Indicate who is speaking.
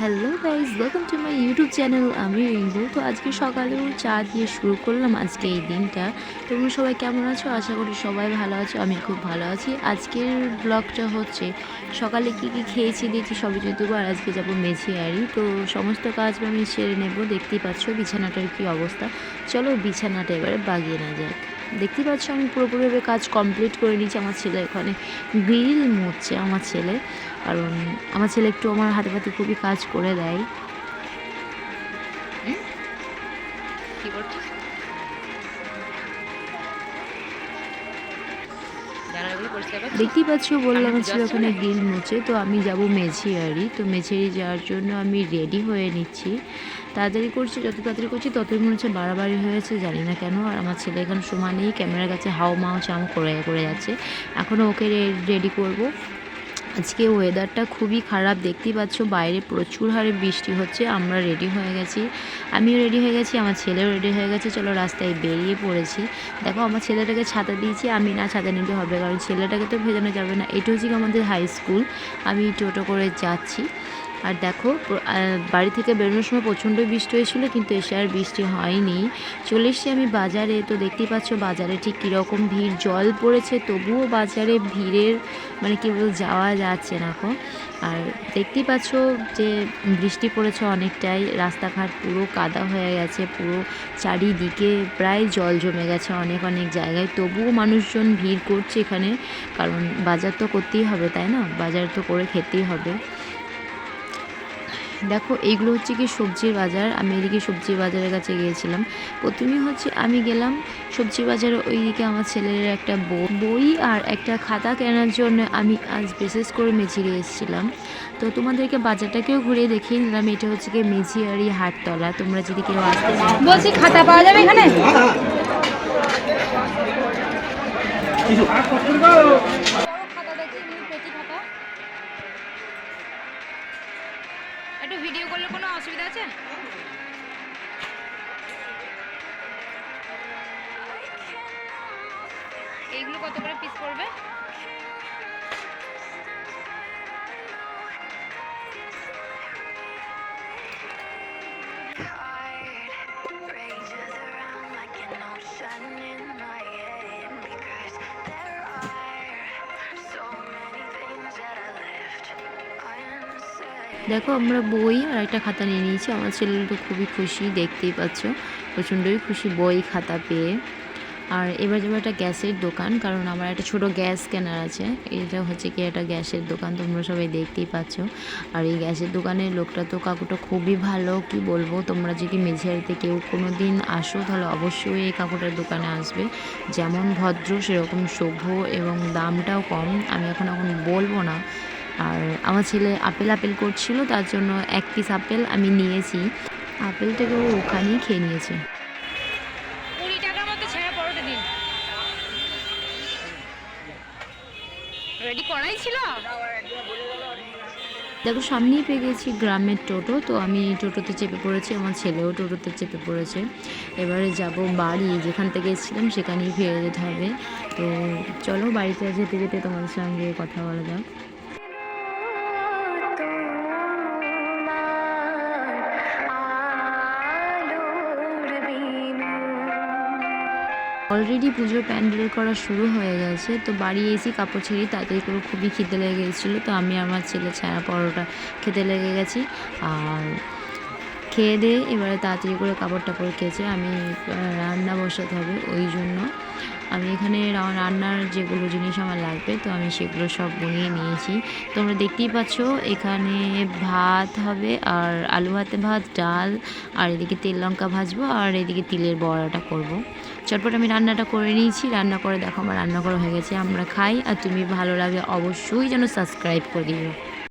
Speaker 1: Hello guys welcome to my YouTube channel আমি রিঙ্কু। তো আজকে সকালেও চা দিয়ে শুরু করলাম আজকে এই দিনটা। তোমরা সবাই কেমন আছো? আশা করি সবাই ভালো আছো, আমি খুব ভালো আছি। আজকের ব্লগটা হচ্ছে, সকালে কি কি খেয়েছি দিয়েছি সবই যদি আর আজকে যাব মেঝিয়ারি তো সমস্ত কাজ আমি সেরে নেব, দেখতেই পাচ্ছ বিছানাটার কি অবস্থা। চলো বিছানাটা এবারে বাগিয়ে না যাক। দেখতেই পাচ্ছ, আমি পুরোপুরিভাবে কাজ কমপ্লিট করে নিয়েছি আমার ছেলে ওখানে গ্রিল মরছে আমার ছেলে। কারণ আমার ছেলে একটু আমার হাতে পাতে খুবই কাজ করে দেয়। দেখতেই পাচ্ছ বললাম ছেলে ওখানে
Speaker 2: গিল
Speaker 1: গ্রিল মুছে তো আমি যাব মেঝিয়ারি। তো মেঝিয়ারি যাওয়ার জন্য আমি রেডি হয়ে নিচ্ছি। তাড়াতাড়ি করছি যত তাড়াতাড়ি করছি ততই মনে হচ্ছে বাড়াবাড়ি হয়েছে জানি না কেন। আর আমার ছেলে এখন সময় নেই ক্যামেরার কাছে হাও মাও চাম করে করে যাচ্ছে। এখনও ওকে রেডি করব। আজকে ওয়েদারটা খুবই খারাপ। দেখতেই পাচ্ছ, বাইরে প্রচুর হারে বৃষ্টি হচ্ছে। আমরা রেডি হয়ে গেছি। আমিও রেডি হয়ে গেছি, আমার ছেলেও রেডি হয়ে গেছে। চলো রাস্তায় বেরিয়ে পড়েছি। দেখো, আমার ছেলেটাকে ছাতা দিয়েছি। আমি না ছাতা নিতে হবে, কারণ ছেলেটাকে তো ভেজানো যাবে না। এটা হচ্ছে আমাদের হাই স্কুল আমি টোটো করে যাচ্ছি। আর দেখো বাড়ি থেকে বেরোনোর সময় প্রচণ্ড বৃষ্টি হয়েছিল, কিন্তু এসে আর বৃষ্টি হয়নি। চলে এসেছি আমি বাজারে, তো দেখতেই পাচ্ছ বাজারে ঠিক কীরকম ভিড়, জল পড়েছে, তবুও বাজারে ভিড়ের মানে কী বল যাওয়া যাচ্ছে না এখন। আর দেখতেই পাচ্ছ যে বৃষ্টি পড়েছে অনেকটাই, রাস্তাঘাট পুরো কাদা হয়ে গেছে, পুরো চারিদিকে প্রায় জল জমে গেছে অনেক অনেক জায়গায়। তবুও মানুষজন ভিড় করছে এখানে, কারণ বাজার তো করতেই হবে, তাই না? বাজার তো করে খেতেই হবে। দেখো এইগুলো হচ্ছে কি সবজির বাজার। আমি এদিকে সবজির বাজারের কাছে গিয়েছিলাম। প্রথমে হচ্ছে আমি গেলাম সবজি বাজারে ওইদিকে আমার ছেলের একটা বই বই আর একটা খাতা কেনার জন্য আমি আজ বিশেষ করে মেঝিরে এসেছিলাম। তো তোমাদেরকে বাজারটাকেও ঘুরিয়ে দেখিয়ে নিলাম। এটা হচ্ছে কি মেঝিয়ারি হাটতলা। তোমরা যদি কেউ আসতে চাও।
Speaker 2: বলছি খাতা পাওয়া যাবে এখানে? একটু ভিডিও করলে কোনো অসুবিধা আছে? এইগুলো কত করে পিস পড়বে?
Speaker 1: দেখো, আমরা বই আর একটা খাতা নিয়ে নিয়েছি। আমার ছেলে তো খুবই খুশি, দেখতেই পাচ্ছ। প্রচণ্ডই খুশি বই, খাতা পেয়ে। আর এবার যাব একটা গ্যাসের দোকান, কারণ আমার একটা ছোট গ্যাস কেনার আছে। এটা হচ্ছে কি, একটা গ্যাসের দোকান, তোমরা সবাই দেখতেই পাচ্ছ। আর এই গ্যাসের দোকানের লোকটা তো, কাকুটা খুবই ভালো, কি বলব? তোমরা যদি মেঝারিতে কেউ কোনো দিন আসো, তাহলে অবশ্যই এই কাকুটার দোকানে আসবে। যেমন ভদ্র, সেরকম সভ্য এবং দামটাও কম। আমি এখন এখন বলব না। আর আমার ছেলে আপেল আপেল করছিল তার জন্য এক পিস আপেল আমি নিয়েছি। আপেলটাকে ও ওখানেই খেয়ে নিয়েছে।
Speaker 2: রেডি করাই ছিল?
Speaker 1: দেখো সামনেই পেয়ে গেছি গ্রামের টোটো তো আমি টোটোতে চেপে পড়েছি আমার ছেলেও টোটোতে চেপে পড়েছে। এবারে যাব বাড়ি যেখান থেকে এসেছিলাম সেখানেই ফিরে যেতে হবে। তো চলো বাড়িতে যেতে যেতে তোমাদের সঙ্গে কথা বলা যাক। অলরেডি পুজোর প্যান্ডেল করা শুরু হয়ে গেছে, তো বাড়ি এসি কাপড় ছেড়ে তাড়াতাড়ি করে খুবই খিদে লেগে গেছিল, তো আমি আমার ছেলে ছায়া পরোটা খেতে লেগে গেছি। আর খেয়ে দিয়ে এবারে তাড়াতাড়ি করে কাপড় টাপড় খেয়েছে আমি রান্না বসাতে হবে ওই জন্য। আমি এখানে রান্নার যেগুলো জিনিস আমার লাগবে, তো আমি সেগুলো সব বনিয়ে নিয়েছি। তোমরা দেখতেই পাচ্ছ, এখানে ভাত হবে আর আলু ভাতে ভাত, ডাল, আর এদিকে তেল লঙ্কা ভাজবো, আর এদিকে তিলের বড়াটা করব। চটপট আমি রান্নাটা করে নিয়েছি, রান্না করে দেখো আমার রান্না করা হয়ে গেছে, আমরা খাই, আর তুমি ভালো লাগে অবশ্যই যেন সাবস্ক্রাইব করে দিও।